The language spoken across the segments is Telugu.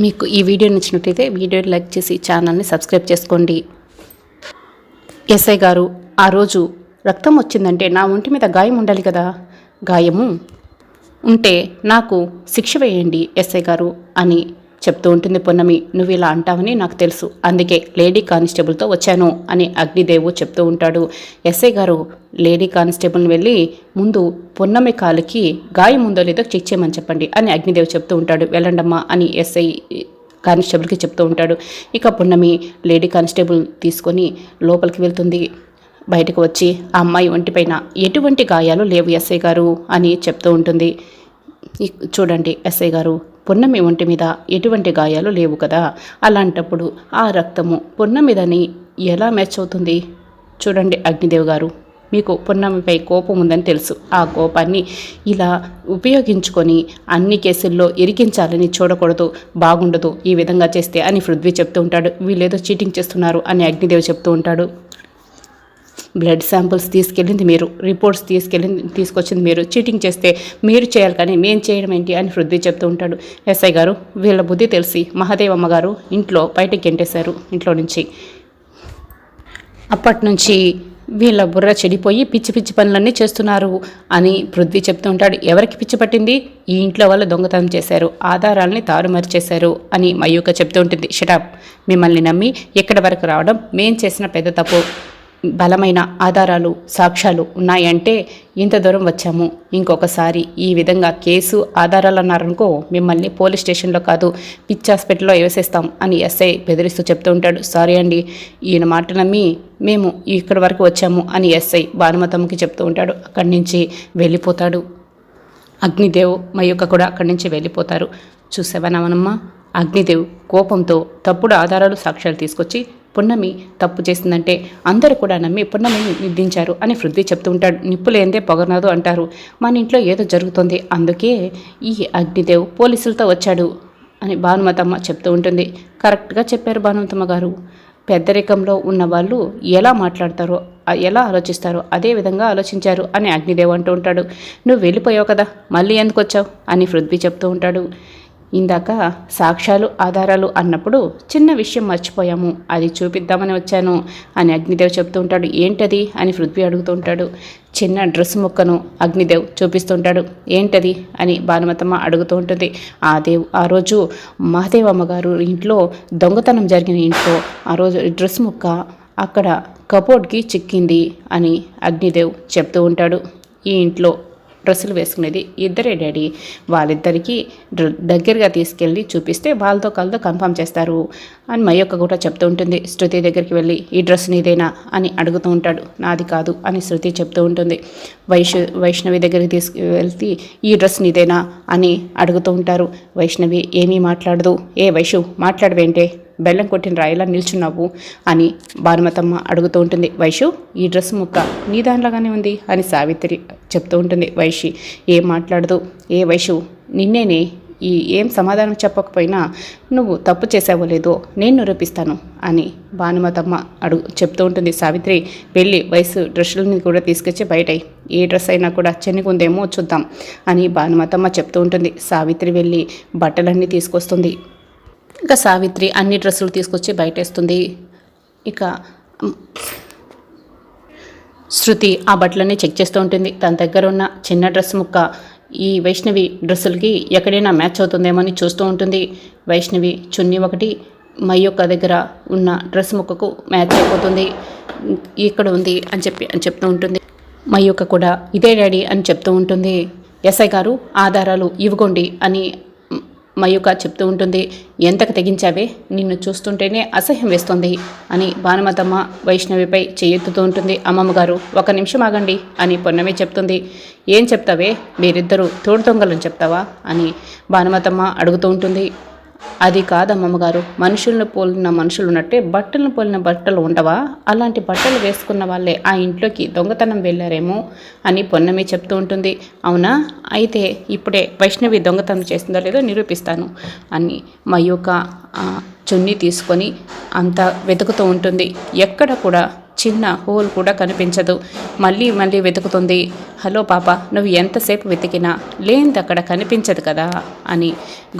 మీకు ఈ వీడియో నచ్చినట్లయితే వీడియో లైక్ చేసి ఛానల్ని సబ్స్క్రైబ్ చేసుకోండి. ఎస్ఐ గారు ఆ రోజు రక్తం వచ్చిందంటే నా ఒంటి మీద గాయం ఉండాలి కదా? గాయము? ఉంటే నాకు శిక్ష వేయండి ఎస్ఐ గారు అని చెప్తూ ఉంటుంది పొన్నమి నువ్వు ఇలా అంటావని నాకు తెలుసు. అందుకే లేడీ కానిస్టేబుల్తో వచ్చాను అని అగ్నిదేవు చెప్తూ ఉంటాడు. ఎస్ఐ గారు లేడీ కానిస్టేబుల్ని వెళ్ళి ముందు పొన్నమి కాలుకి గాయం ఉందో లేదో చెక్ చేయమని చెప్పండి అని అగ్నిదేవ్ చెప్తూ ఉంటాడు. వెళ్ళండమ్మా అని ఎస్ఐ కానిస్టేబుల్కి చెప్తూ ఉంటాడు. ఇక పున్నమి లేడీ కానిస్టేబుల్ తీసుకొని లోపలికి వెళ్తుంది. బయటకు వచ్చి ఆ అమ్మాయి ఒంటిపైన ఎటువంటి గాయాలు లేవు ఎస్ఐ గారు అని చెప్తూ ఉంటుంది. చూడండి ఎస్ఐ గారు. పొన్నమి ఒంటి మీద ఎటువంటి గాయాలు లేవు కదా. అలాంటప్పుడు ఆ రక్తము పొన్నమిదని ఎలా మ్యాచ్ అవుతుంది? చూడండి అగ్నిదేవ్ గారు. మీకు పొన్నమిపై కోపం ఉందని తెలుసు. ఆ కోపాన్ని ఇలా ఉపయోగించుకొని అన్ని కేసుల్లో ఇరికించాలని చూడకూడదు బాగుండదు ఈ విధంగా చేస్తే అని పృథ్వీ చెప్తూ ఉంటాడు. వీళ్ళేదో చీటింగ్ చేస్తున్నారు అని అగ్నిదేవ్ చెప్తూ ఉంటాడు. బ్లడ్ శాంపుల్స్ తీసుకెళ్ళింది మీరు రిపోర్ట్స్ తీసుకెళ్ళింది తీసుకొచ్చింది మీరు చీటింగ్ చేస్తే మీరు చేయాలి కానీ మేం చేయడం ఏంటి అని వృద్ధి చెప్తూ ఉంటాడు. ఎస్ఐ గారు వీళ్ళ బుద్ధి తెలిసి మహాదేవ్ అమ్మగారు ఇంట్లో బయటకు గెంటేశారు ఇంట్లో నుంచి. అప్పటి నుంచి వీళ్ళ బుర్ర చెడిపోయి పిచ్చి పిచ్చి పనులన్నీ చేస్తున్నారు అని పృథ్వీ చెప్తూ ఉంటాడు. ఎవరికి పిచ్చి పట్టింది? ఈ ఇంట్లో వాళ్ళు దొంగతనం చేశారు ఆధారాలని తారుమారు చేశారు అని మయూక చెప్తూ ఉంటుంది. షటాప్ మిమ్మల్ని నమ్మి ఎక్కడి వరకు రావడం? మేం చేసిన పెద్ద తప్పు. బలమైన ఆధారాలు సాక్ష్యాలు ఉన్నాయంటే ఇంత దూరం వచ్చాము. ఇంకొకసారి ఈ విధంగా కేసు ఆధారాలు అన్నారనుకో మిమ్మల్ని పోలీస్ స్టేషన్లో కాదు పిచ్ హాస్పిటల్లో వేసేస్తాం అని ఎస్ఐ బెదిరిస్తూ చెప్తూ ఉంటాడు. సారీ అండి ఈయన మాట నమ్మి మేము ఇక్కడి వరకు వచ్చాము అని ఎస్ఐ భానుమతమ్మకి చెప్తూ ఉంటాడు. అక్కడి నుంచి వెళ్ళిపోతాడు. అగ్నిదేవ్ మయూక కూడా అక్కడి నుంచి వెళ్ళిపోతారు. చూసావనమ్మా అగ్నిదేవ్ కోపంతో తప్పుడు ఆధారాలు సాక్ష్యాలు తీసుకొచ్చి పున్నమి తప్పు చేసిందంటే అందరూ కూడా నమ్మి పున్నమిని నిర్దించారు అని పృథ్వీ చెప్తూ ఉంటాడు. నిప్పు లేనిదే పొగనదు అంటారు. మన ఇంట్లో ఏదో జరుగుతుంది. అందుకే ఈ అగ్నిదేవ్ పోలీసులతో వచ్చాడు అని భానుమతమ్మ చెప్తూ ఉంటుంది. కరెక్ట్గా చెప్పారు భానుమతమ్మ గారు. పెద్దరికంలో ఉన్న వాళ్ళు ఎలా మాట్లాడతారో ఎలా ఆలోచిస్తారో అదే విధంగా ఆలోచించారు అని అగ్నిదేవ్ అంటూ ఉంటాడు. నువ్వు వెళ్ళిపోయావు కదా మళ్ళీ ఎందుకు వచ్చావు? అని పృథ్వీ చెప్తూ ఉంటాడు. ఇందాక సాక్ష్యాలు ఆధారాలు అన్నప్పుడు చిన్న విషయం మర్చిపోయాము. అది చూపిద్దామని వచ్చాను అని అగ్నిదేవ్ చెప్తూ ఉంటాడు. ఏంటది? అని పృథ్వీ అడుగుతూ ఉంటాడు. చిన్న డ్రెస్ ముక్కను అగ్నిదేవ్ చూపిస్తుంటాడు. ఏంటది? అని భానుమతమ్మ అడుగుతూ ఉంటుంది. ఆ దేవ్ ఆ రోజు మహాదేవమ్మ గారు ఇంట్లో దొంగతనం జరిగిన ఇంట్లో ఆ రోజు డ్రెస్ ముక్క అక్కడ కబోర్డ్కి చిక్కింది అని అగ్నిదేవ్ చెప్తూ ఉంటాడు. ఈ ఇంట్లో డ్రెస్సులు వేసుకునేది ఇద్దరే డాడీ. వాళ్ళిద్దరికీ దగ్గరగా తీసుకెళ్ళి చూపిస్తే వాళ్ళతో కలతో కన్ఫర్మ్ చేస్తారు అని మయొక్క కూడా చెప్తూ ఉంటుంది. శృతి దగ్గరికి వెళ్ళి ఈ డ్రెస్ నీదేనా? అని అడుగుతూ ఉంటాడు. నాది కాదు అని శృతి చెప్తూ ఉంటుంది. వైష్ వైష్ణవి దగ్గరికి తీసుకు వెళ్తే ఈ డ్రెస్ నీదేనా? అని అడుగుతూ ఉంటారు. వైష్ణవి ఏమీ మాట్లాడదు. ఏ వైషు మాట్లాడవేంటే? బెల్లం కొట్టిన రాయిలా నిల్చున్నావు అని భానుమతమ్మ అడుగుతూ ఉంటుంది. వైషు ఈ డ్రెస్ ముక్క నీ దానిలాగానే ఉంది అని సావిత్రి చెప్తూ ఉంటుంది. వైషి ఏం మాట్లాడదు? ఏ వైషు నిన్నేనే ఈ ఏం సమాధానం చెప్పకపోయినా నువ్వు తప్పు చేసావో లేదో నేను నిరూపిస్తాను అని భానుమతమ్మ అడుగు చెప్తూ ఉంటుంది. సావిత్రి వెళ్ళి వయసు డ్రెస్సులని కూడా తీసుకొచ్చి బయట ఏ డ్రెస్ అయినా కూడా చెన్నిగుందేమో చూద్దాం అని భానుమతమ్మ చెప్తూ ఉంటుంది. సావిత్రి వెళ్ళి బట్టలన్నీ తీసుకొస్తుంది. ఇంకా సావిత్రి అన్ని డ్రెస్సులు తీసుకొచ్చి బయటేస్తుంది. ఇక శృతి ఆ బట్టలన్నీ చెక్ చేస్తూ ఉంటుంది. తన దగ్గర ఉన్న చిన్న డ్రెస్ ముక్క ఈ వైష్ణవి డ్రెస్సులకి ఎక్కడైనా మ్యాచ్ అవుతుందేమో అని చూస్తూ ఉంటుంది. వైష్ణవి చున్నీ ఒకటి మయ్యొక్క దగ్గర ఉన్న డ్రెస్ ముక్కకు మ్యాచ్ అయిపోతుంది. ఇక్కడ ఉంది అని చెప్పి అని చెప్తూ ఉంటుంది. మయ్యొక్క కూడా ఇదే డాడీ అని చెప్తూ ఉంటుంది. ఎస్ఐ గారు ఆధారాలు ఇవ్వకండి అని మయూక చెప్తూ ఉంటుంది ఎంతకు తెగించావే? నిన్ను చూస్తుంటేనే అసహ్యం వేస్తుంది అని భానుమతమ్మ వైష్ణవిపై చేయెత్తుతూ ఉంటుంది. అమ్మమ్మగారు ఒక నిమిషం ఆగండి అని పొన్నమే చెప్తుంది. ఏం చెప్తావే? మీరిద్దరూ తోడు దొంగలను చెప్తావా? అని భానుమతమ్మ అడుగుతూ ఉంటుంది. అది కాదమ్మమ్మ మనుషులను పోలిన మనుషులు ఉన్నట్టే బట్టలను పోలిన బట్టలు ఉండవా? అలాంటి బట్టలు వేసుకున్న వాళ్ళే ఆ ఇంట్లోకి దొంగతనం వెళ్ళారేమో అని పొన్నమి చెప్తూ ఉంటుంది. అవునా? అయితే ఇప్పుడే వైష్ణవి దొంగతనం చేసిందో లేదో నిరూపిస్తాను అని మా యొక్క చున్నీ తీసుకొని అంతా వెతుకుతూ ఉంటుంది. ఎక్కడ కూడా చిన్న హోల్ కూడా కనిపించదు. మళ్ళీ మళ్ళీ వెతుకుతుంది. హలో పాప నువ్వు ఎంతసేపు వెతికినా లేనిది అక్కడ కనిపించదు కదా అని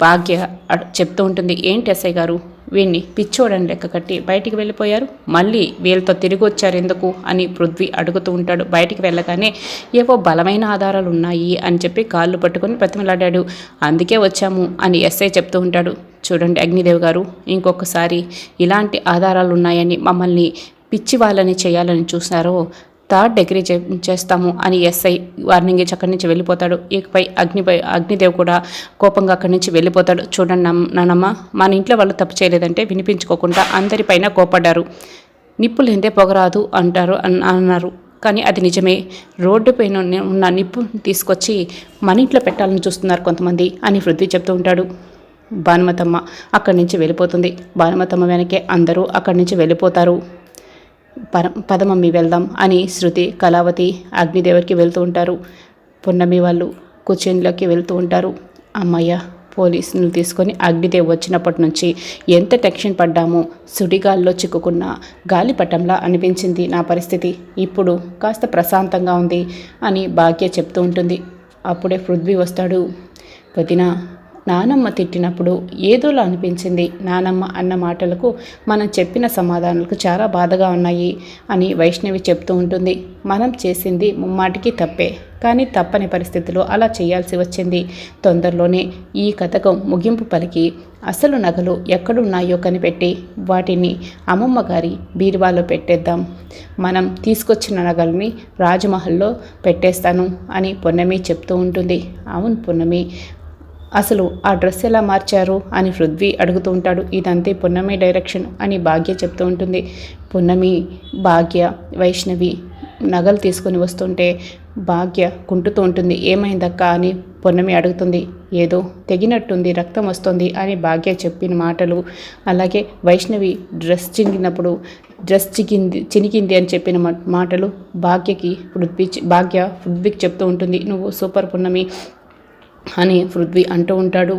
భాగ్య అడ్- చెప్తూ ఉంటుంది. ఏంటి ఎస్ఐ గారు? వీణ్ణి పిచ్చోడని లెక్క కట్టి బయటికి వెళ్ళిపోయారు? మళ్ళీ వీళ్ళతో తిరిగి వచ్చారు ఎందుకు? అని పృథ్వీ అడుగుతూ ఉంటాడు. బయటికి వెళ్ళగానే ఏవో బలమైన ఆధారాలు ఉన్నాయి అని చెప్పి కాళ్ళు పట్టుకొని ప్రతిమలాడాడు అందుకే వచ్చాము అని ఎస్ఐ చెప్తూ ఉంటాడు. చూడండి అగ్నిదేవ్ గారు ఇంకొకసారి ఇలాంటి ఆధారాలు ఉన్నాయని మమ్మల్ని పిచ్చి వాళ్ళని చేయాలని చూసారో థర్డ్ డిగ్రీ చే చేస్తాము అని ఎస్ఐ వార్నింగ్ ఇచ్చి అక్కడి నుంచి వెళ్ళిపోతాడు. ఇకపై అగ్నిపై అగ్నిదేవ్ కూడా కోపంగా అక్కడి నుంచి వెళ్ళిపోతాడు. చూడండి నమ్- నానమ్మ మన ఇంట్లో వాళ్ళు తప్పు చేయలేదంటే వినిపించుకోకుండా అందరిపైన కోపడ్డారు. నిప్పు లేదే పొగరాదు అంటారు అన్నారు. కానీ అది నిజమే. రోడ్డు పైన ఉన్న- నిప్పు తీసుకొచ్చి మన ఇంట్లో పెట్టాలని చూస్తున్నారు కొంతమంది అని వృద్ధి చెప్తూ ఉంటాడు. భానుమతమ్మ అక్కడి నుంచి వెళ్ళిపోతుంది. భానుమతమ్మ వెనకే అందరూ అక్కడి నుంచి వెళ్ళిపోతారు. పదమమ్మి వెళ్దాం అని శృతి కళావతి అగ్నిదేవర్కి వెళ్తూ ఉంటారు. పున్నమి వాళ్ళు కుచేన్లోకి వెళ్తూ ఉంటారు. అమ్మయ్య పోలీసులు తీసుకొని అగ్నిదేవ్ వచ్చినప్పటి నుంచి ఎంత టెన్షన్ పడ్డామో సుడిగాల్లో చిక్కుకున్న గాలిపటంలా అనిపించింది నా పరిస్థితి. ఇప్పుడు కాస్త ప్రశాంతంగా ఉంది అని భాగ్య చెప్తూ ఉంటుంది. అప్పుడే పృథ్వీ వస్తాడు. వదిన నానమ్మ తిట్టినప్పుడు ఏదోలా అనిపించింది. నానమ్మ అన్న మాటలకు మనం చెప్పిన సమాధానాలకు చాలా బాధగా ఉన్నాయి అని వైష్ణవి చెప్తూ ఉంటుంది. మనం చేసింది ముమ్మాటికి తప్పే. కానీ తప్పని పరిస్థితిలో అలా చేయాల్సి వచ్చింది. తొందరలోనే ఈ కథకు ముగింపు పలికి అసలు నగలు ఎక్కడున్నాయో కనిపెట్టి వాటిని అమ్మమ్మ గారి బీరువాలో పెట్టేద్దాం. మనం తీసుకొచ్చిన నగల్ని రాజమహల్లో పెట్టేస్తాను అని పొన్నమి చెప్తూ ఉంటుంది. అవును పొన్నమి అసలు ఆ డ్రెస్ ఎలా మార్చారు అని పృథ్వీ అడుగుతూ ఉంటాడు. ఇదంతే పున్నమి డైరెక్షన్ అని భాగ్య చెప్తూ ఉంటుంది. పున్నమి భాగ్య వైష్ణవి నగలు తీసుకొని వస్తుంటే భాగ్య కుంటుతూ ఉంటుంది. ఏమైందక్క అని పొన్నమి అడుగుతుంది. ఏదో తెగినట్టుంది రక్తం వస్తుంది అని భాగ్య చెప్పిన మాటలు. అలాగే వైష్ణవి డ్రెస్ చినిగినప్పుడు డ్రెస్ చికింది చినికింది అని చెప్పిన మాటలు భాగ్యకి పృథ్వీ భాగ్య పృథ్వీకి చెప్తూ ఉంటుంది. నువ్వు సూపర్ పున్నమి అని పృథ్వీ అంటూ ఉంటాడు.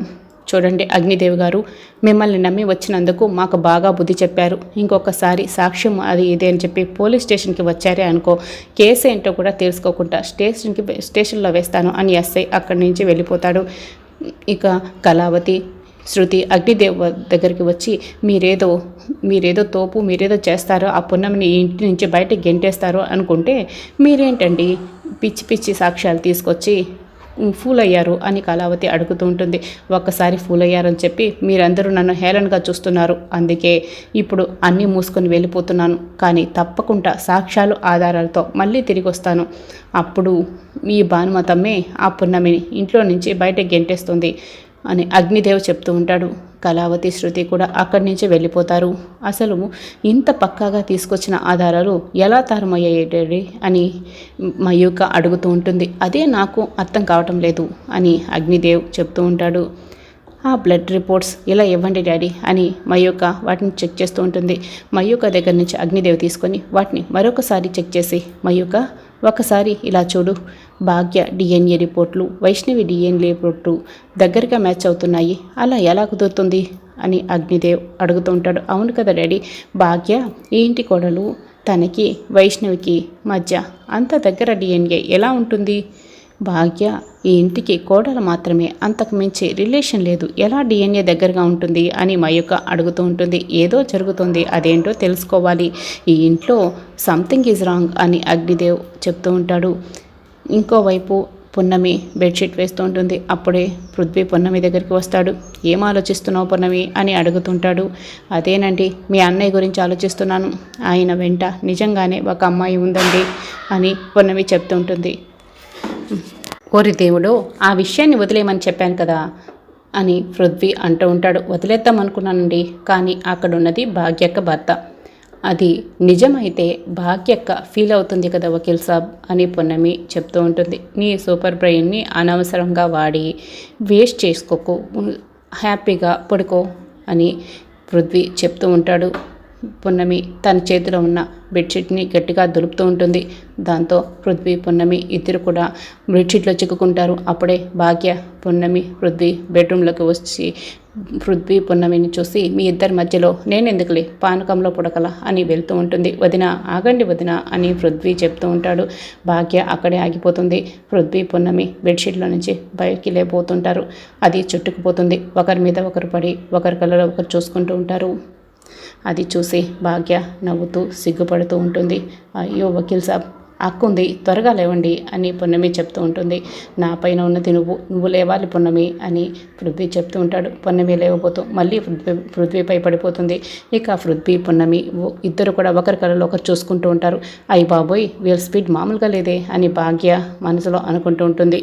చూడండి అగ్నిదేవి గారు మిమ్మల్ని నమ్మి వచ్చినందుకు మాకు బాగా బుద్ధి చెప్పారు. ఇంకొకసారి సాక్ష్యం అది ఇదే అని చెప్పి పోలీస్ స్టేషన్కి వచ్చారే అనుకో కేసు ఏంటో కూడా తెలుసుకోకుండా స్టేషన్కి స్టేషన్లో వేస్తాను అని ఎస్ఐ అక్కడి నుంచి వెళ్ళిపోతాడు. ఇక కళావతి శృతి అగ్నిదేవ్ దగ్గరికి వచ్చి మీరేదో మీరేదో తోపు మీరేదో చేస్తారో ఆ పున్నమిని ఇంటి నుంచి బయట గెంటేస్తారో అనుకుంటే మీరేంటండి? పిచ్చి పిచ్చి సాక్ష్యాలు తీసుకొచ్చి ఫూల్ అయ్యారు అని కళావతి అడుగుతూ ఉంటుంది. ఒక్కసారి ఫూల్ అయ్యారని చెప్పి మీరందరూ నన్ను హేళనగా చూస్తున్నారు. అందుకే ఇప్పుడు అన్నీ మూసుకొని వెళ్ళిపోతున్నాను. కానీ తప్పకుండా సాక్ష్యాలు ఆధారాలతో మళ్ళీ తిరిగి వస్తాను. అప్పుడు మీ భానుమతమ్మే ఆ పున్నమిని ఇంట్లో నుంచి బయటకు గెంటేస్తుంది అని అగ్నిదేవ్ చెప్తూ ఉంటాడు. కళావతి శృతి కూడా అక్కడి నుంచి వెళ్ళిపోతారు. అసలు ఇంత పక్కాగా తీసుకొచ్చిన ఆధారాలు ఎలా తారుమయ్యాయి అని మయూక అడుగుతూ ఉంటుంది. అదే నాకు అర్థం కావటం లేదు అని అగ్నిదేవ్ చెప్తూ ఉంటాడు. ఆ బ్లడ్ రిపోర్ట్స్ ఇలా ఇవ్వండి డాడీ అని మయూక వాటిని చెక్ చేస్తూ ఉంటుంది. మయూక దగ్గర నుంచి అగ్నిదేవ్ తీసుకొని వాటిని మరొకసారి చెక్ చేసి మయూక ఒకసారి ఇలా చూడు. భాగ్య డిఎన్ఏ రిపోర్ట్లు వైష్ణవి డిఎన్ఏ రిపోర్ట్లు దగ్గరగా మ్యాచ్ అవుతున్నాయి. అలా ఎలా కుదురుతుంది? అని అగ్నిదేవ్ అడుగుతూ ఉంటాడు. అవును కదా డాడీ భాగ్య ఈ ఇంటి కోడలు తనకి వైష్ణవికి మధ్య అంత దగ్గర డిఎన్ఏ ఎలా ఉంటుంది? భాగ్య ఈ ఇంటికి కోడలు మాత్రమే. అంతకు మించి రిలేషన్ లేదు. ఎలా డిఎన్ఏ దగ్గరగా ఉంటుంది అని మయూక అడుగుతూ ఉంటుంది. ఏదో జరుగుతుంది అదేంటో తెలుసుకోవాలి. ఈ ఇంట్లో సంథింగ్ ఈజ్ రాంగ్ అని అగ్నిదేవ్ చెప్తూ ఉంటాడు. ఇంకోవైపు పున్నమి బెడ్షీట్ వేస్తూ ఉంటుంది. అప్పుడే పృథ్వీ పున్నమి దగ్గరికి వస్తాడు. ఏం ఆలోచిస్తున్నావు పున్నమి? అని అడుగుతుంటాడు అదేనండి మీ అన్నయ్య గురించి ఆలోచిస్తున్నాను. ఆయన వెంట నిజంగానే ఒక అమ్మాయి ఉందండి అని పున్నమి చెప్తుంటుంది ఓరి దేవుడు ఆ విషయాన్ని వదిలేయమని చెప్పాను కదా అని పృథ్వీ అంటూ ఉంటాడు. వదిలేద్దాం అనుకున్నానండి కానీ అక్కడ ఉన్నది భాగ్యక్క భర్త. అది నిజమైతే భాగ్యక్క ఫీల్ అవుతుంది కదా వకీల్ సాబ్ అని పొన్నమి చెప్తూ ఉంటుంది. నీ సూపర్ బ్రెయిన్ని అనవసరంగా వాడి వేస్ట్ చేసుకోకు హ్యాపీగా పడుకో అని పృథ్వీ చెప్తూ ఉంటాడు. పున్నమి తన చేతిలో ఉన్న బెడ్షీట్ని గట్టిగా దులుపుతూ ఉంటుంది. దాంతో పృథ్వీ పున్నమి ఇద్దరు కూడా బెడ్షీట్లో చిక్కుకుంటారు. అప్పుడే భాగ్య పున్నమి పృథ్వీ బెడ్రూమ్లోకి వచ్చి పృథ్వీ పున్నమిని చూసి మీ ఇద్దరి మధ్యలో నేనెందుకులే? పానకంలో పుడకల? అని వెళ్తూ ఉంటుంది. వదిన ఆగండి వదిన అని పృథ్వీ చెప్తూ ఉంటాడు. భాగ్య అక్కడే ఆగిపోతుంది. పృథ్వీ పున్నమి బెడ్షీట్లో నుంచి బయటికి లేకపోతుంటారు. అది చుట్టుకుపోతుంది. ఒకరి మీద ఒకరు పడి ఒకరి కళ్ళలో ఒకరు చూసుకుంటూ ఉంటారు. అది చూసి భాగ్య నవ్వుతూ సిగ్గుపడుతూ ఉంటుంది. అయ్యో వకీల్ సాబ్ అక్కుంది త్వరగా లేవండి అని పున్నమి చెప్తూ ఉంటుంది. నా పైన ఉన్నది నువ్వు నువ్వు లేవాలి పున్నమి అని పృథ్వీ చెప్తూ ఉంటాడు. పున్నమి లేవబోతూ మళ్ళీ పృథ్వీ పృథ్వీపై పడిపోతుంది. ఇక పృథ్వీ పున్నమి ఇద్దరు కూడా ఒకరి కళలో ఒకరు చూసుకుంటూ ఉంటారు. అయ్యి బాబోయ్ వీళ్ళ స్పీడ్ మామూలుగా లేదే అని భాగ్య మనసులో అనుకుంటూ ఉంటుంది.